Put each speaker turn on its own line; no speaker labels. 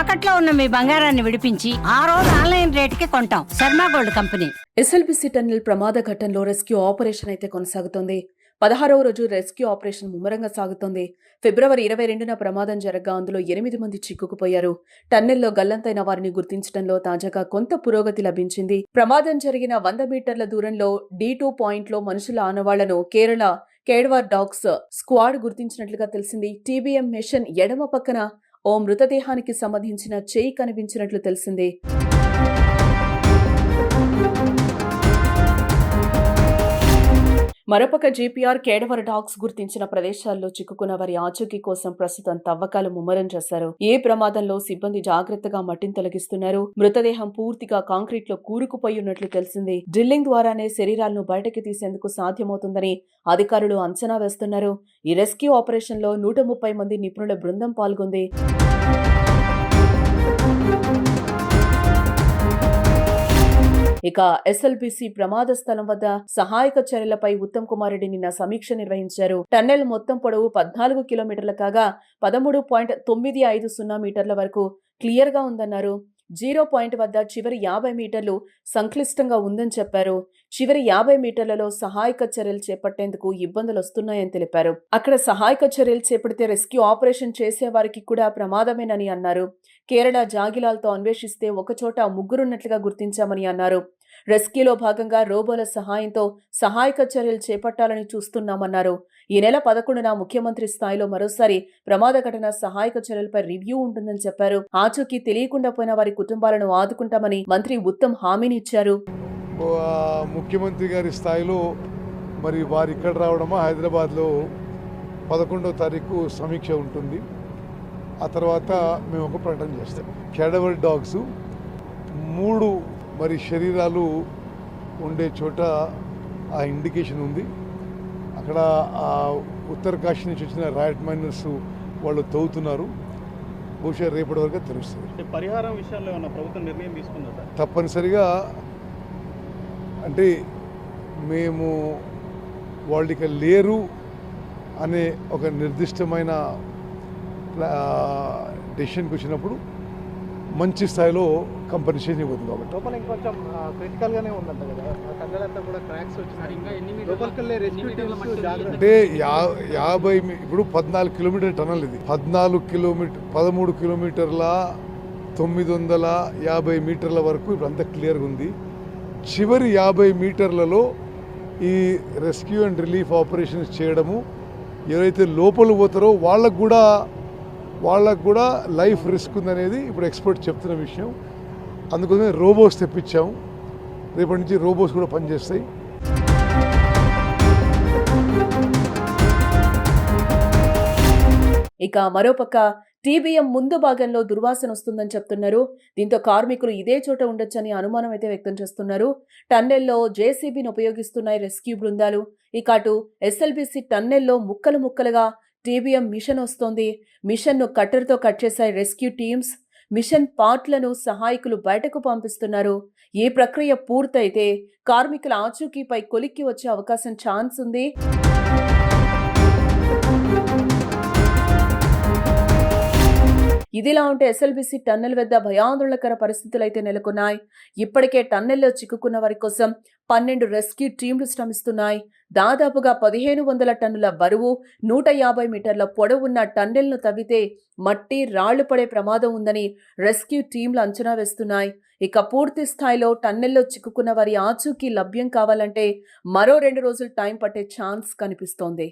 తాకట్లో ఉన్న మీ బంగారాన్ని విడిపించి ఆ రోజు ఆన్లైన్ రేటుకి కొంటాం. Sharma gold company.
SLBC tunnel ప్రమాద ఘట్టంలో రెస్క్యూ ఆపరేషన్ అయితే కొనసాగుతోంది. పదహారవ రోజు రెస్క్యూ ఆపరేషన్ ముమ్మరంగా సాగుతోంది. ఫిబ్రవరి ఇరవై రెండున ప్రమాదం జరగ్గా అందులో ఎనిమిది మంది చిక్కుకుపోయారు. టన్నెల్లో గల్లంతైన వారిని గుర్తించడంలో తాజాగా కొంత పురోగతి లభించింది. ప్రమాదం జరిగిన వంద మీటర్ల దూరంలో డి టూ పాయింట్లో మనుషుల ఆనవాళ్ళను కేరళ కేడ్వార్ డాగ్స్ స్క్వాడ్ గుర్తించినట్లుగా తెలిసింది. టీబీఎం మిషన్ ఎడమ పక్కన ఓ మృతదేహానికి సంబంధించిన చేయి కనిపించినట్లు తెలిసిందే. మరోపక్క జీపీఆర్ కేడవర డాగ్స్ గుర్తించిన ప్రదేశాల్లో చిక్కుకున్న వారి ఆచూకీ కోసం ప్రస్తుతం తవ్వకాలు ముమ్మరం చేశారు. ఏ ప్రమాదంలో సిబ్బంది జాగ్రత్తగా మట్టిని తొలగిస్తున్నారు? మృతదేహం పూర్తిగా కాంక్రీట్లో కూరుకుపోయి ఉన్నట్లు తెలిసింది. డ్రిల్లింగ్ ద్వారానే శరీరాలను బయటకి తీసేందుకు సాధ్యమవుతుందని అధికారులు అంచనా వేస్తున్నారు. ఈ రెస్క్యూ ఆపరేషన్లో నూట ముప్పై మంది నిపుణుల బృందం పాల్గొంది. ఇక ఎస్ఎల్బిసి ప్రమాద స్థలం వద్ద సహాయక చర్యలపై ఉత్తమ్ కుమార్ రెడ్డి నిన్న సమీక్ష నిర్వహించారు. టన్నెల్ మొత్తం పొడవు పద్నాలుగు కిలోమీటర్ల కాగా పదమూడు పాయింట్ తొమ్మిది ఐదు సున్నా మీటర్ల వరకు క్లియర్గా ఉందన్నారు. జీరో పాయింట్ వద్ద చివరి యాభై మీటర్లు సంక్లిష్టంగా ఉందని చెప్పారు. చివరి యాభై మీటర్లలో సహాయక చర్యలు చేపట్టేందుకు ఇబ్బందులు వస్తున్నాయని తెలిపారు. అక్కడ సహాయక చర్యలు చేపడితే రెస్క్యూ ఆపరేషన్ చేసే వారికి కూడా ప్రమాదమేనని అన్నారు. కేరళ జాగిలాల్తో అన్వేషిస్తే ఒకచోట ముగ్గురున్నట్లుగా గుర్తించామని అన్నారు. రెస్క్యూలో భాగంగా రోబోల సహాయంతో సహాయక చర్యలు చేపట్టాలని చూస్తున్నామన్నారు. ఈ నెల పదకొండున ముఖ్యమంత్రి స్థాయిలో మరోసారి ప్రమాద ఘటన సహాయక చర్యలపై రివ్యూ ఉంటుందని చెప్పారు. ఆచూకీ తెలియకుండా పోయిన వారి కుటుంబాలను ఆదుకుంటామని మంత్రి ఉత్తమ్ హామీనిచ్చారు
ముఖ్యమంత్రి గారి స్థాయిలో మరి వారు ఇక్కడ రావడమా? హైదరాబాద్లో పదకొండో తారీఖు సమీక్ష ఉంటుంది. ఆ తర్వాత మేము ఒక ప్రకటన చేస్తాం. క్యాడవర్ డాగ్స్ మూడు మరి శరీరాలు ఉండే చోట ఆ ఇండికేషన్ ఉంది. అక్కడ ఆ ఉత్తర కాశీ నుంచి వచ్చిన రాయట్ మైనర్స్ వాళ్ళు తవ్వుతున్నారు. బహుశా రేపటి వరకు తెలుస్తుంది.
పరిహారం విషయంలో ఏమన్నా ప్రభుత్వం నిర్ణయం తీసుకుందా సార్?
తప్పనిసరిగా అంటే మేము వాళ్ళు ఇక లేరు అనే ఒక నిర్దిష్టమైన డెసిషన్కి వచ్చినప్పుడు మంచి స్థాయిలో కంపెన్సేషన్ ఇవ్వదు కాబట్టి.
లోపల ఇంకొంచెం క్రిటికల్ గానే ఉందంట కదా. కూడా క్రాక్స్
అంటే యాభై మీ- ఇప్పుడు పద్నాలుగు కిలోమీటర్ టనల్ ఇది. పద్నాలుగు కిలోమీటర్ పదమూడు కిలోమీటర్ల తొమ్మిది వందల యాభై మీటర్ల వరకు ఇప్పుడు అంతా క్లియర్గా ఉంది. చివరి యాభై మీటర్లలో ఈ రెస్క్యూ అండ్ రిలీఫ్ ఆపరేషన్స్ చేయడము ఎవరైతే లోపల పోతారో వాళ్ళకు కూడా వాళ్ళకు కూడా లైఫ్ రిస్క్ ఉందనేది ఇప్పుడు ఎక్స్పర్ట్ చెప్తున్న విషయం. అందుకోసమే రోబోస్ తెప్పించాము రేపటి నుంచి రోబోస్ కూడా పనిచేస్తాయి.
ఇక మరోపక్క టీబీఎం ముందు భాగంలో దుర్వాసన వస్తుందని చెప్తున్నారు. దీంతో కార్మికులు ఇదే చోట ఉండొచ్చని అనుమానం అయితే వ్యక్తం చేస్తున్నారు. టన్నెల్లో జేసీబీని ఉపయోగిస్తున్నాయి రెస్క్యూ బృందాలు. ఇక అటు ఎస్ఎల్బిసి టన్నెల్లో ముక్కలు ముక్కలుగా టీబీఎం మిషన్ వస్తోంది. మిషన్ను కట్టర్తో కట్ చేశాయి రెస్క్యూ టీమ్స్ మిషన్ పార్ట్లను సహాయకులు బయటకు పంపిస్తున్నారు. ఈ ప్రక్రియ పూర్తయితే కార్మికుల ఆచూకీపై కొలిక్కి వచ్చే అవకాశం ఛాన్స్ ఉంది. ఇదిలా ఉంటే ఎస్ఎల్బిసి టన్నెల్ వద్ద భయాందోళనకర పరిస్థితులు అయితే నెలకొన్నాయి. ఇప్పటికే టన్నెల్లో చిక్కుకున్న వారి కోసం పన్నెండు రెస్క్యూ టీంలు శ్రమిస్తున్నాయి. దాదాపుగా పదిహేను వందల టన్నుల బరువు నూట యాభై మీటర్ల పొడవున్న టన్నెల్ను తవ్వితే మట్టి రాళ్ళు పడే ప్రమాదం ఉందని రెస్క్యూ టీంలు అంచనా వేస్తున్నాయి. ఇక పూర్తి స్థాయిలో టన్నెల్లో చిక్కుకున్న వారి ఆచూకీ లభ్యం కావాలంటే మరో రెండు రోజులు టైం పట్టే ఛాన్స్ కనిపిస్తోంది.